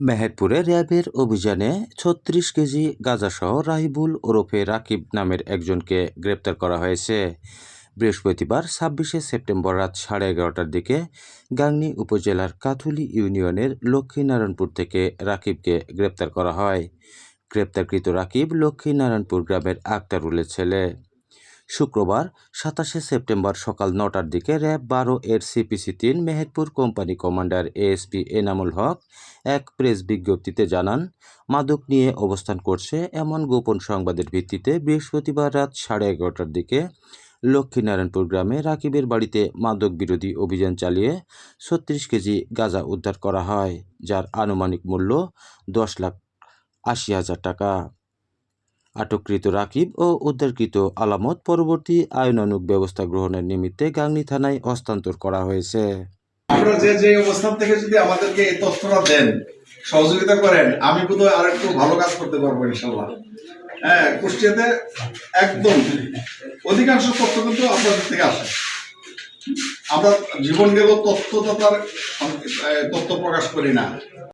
মেহেরপুরে র্যাবের অভিযানে ছত্রিশ কেজি গাঁজাসহ রাহিবুল ওরফে রাকিব নামের একজনকে গ্রেপ্তার করা হয়েছে। বৃহস্পতিবার ছাব্বিশে সেপ্টেম্বর রাত সাড়ে এগারোটার দিকে গাংনী উপজেলার কাথুলি ইউনিয়নের লক্ষ্মীনারায়ণপুর থেকে রাকিবকে গ্রেপ্তার করা হয়। গ্রেপ্তারকৃত রাকিব লক্ষ্মীনারায়ণপুর গ্রামের আক্তারুলের ছেলে। শুক্রবার, সাতাশে সেপ্টেম্বর সকাল নটার দিকে র্যাব বারো এর সিপিসি তিন Meherpur company commander ASP Enamul Haque এক প্রেস বিজ্ঞপ্তিতে জানান, মাদক নিয়ে অবস্থান করছে এমন গোপন সংবাদের ভিত্তিতে বৃহস্পতিবার রাত সাড়ে এগারোটার দিকে লক্ষ্মীনারায়ণপুর গ্রামে রাকিবের বাড়িতে মাদক বিরোধী অভিযান চালিয়ে ছত্রিশ কেজি গাঁজা উদ্ধার করা হয়, যার আনুমানিক মূল্য দশ লাখ আশি হাজার টাকা। আটককৃত রাকিব ও উদ্ধারকৃত আলামত পরবর্তী আইনানুগ ব্যবস্থা গ্রহণের নিমিত্তে গাংনি থানায় হস্তান্তর করা হয়েছে। আপনারা যে যে অবস্থান থেকে যদি আমাদেরকে এই তথ্যটা দেন সহযোগিতা করেন আমি বোধহয় আর একটু ভালো কাজ করতে পারব ইনশাল্লাহ হ্যাঁ কুষ্টিয়াতে একদম অধিকাংশ তথ্য কিন্তু আপনাদের থেকে আসে। আমরা জীবন গেল তথ্যদাতার আহ, তথ্য প্রকাশ করি না।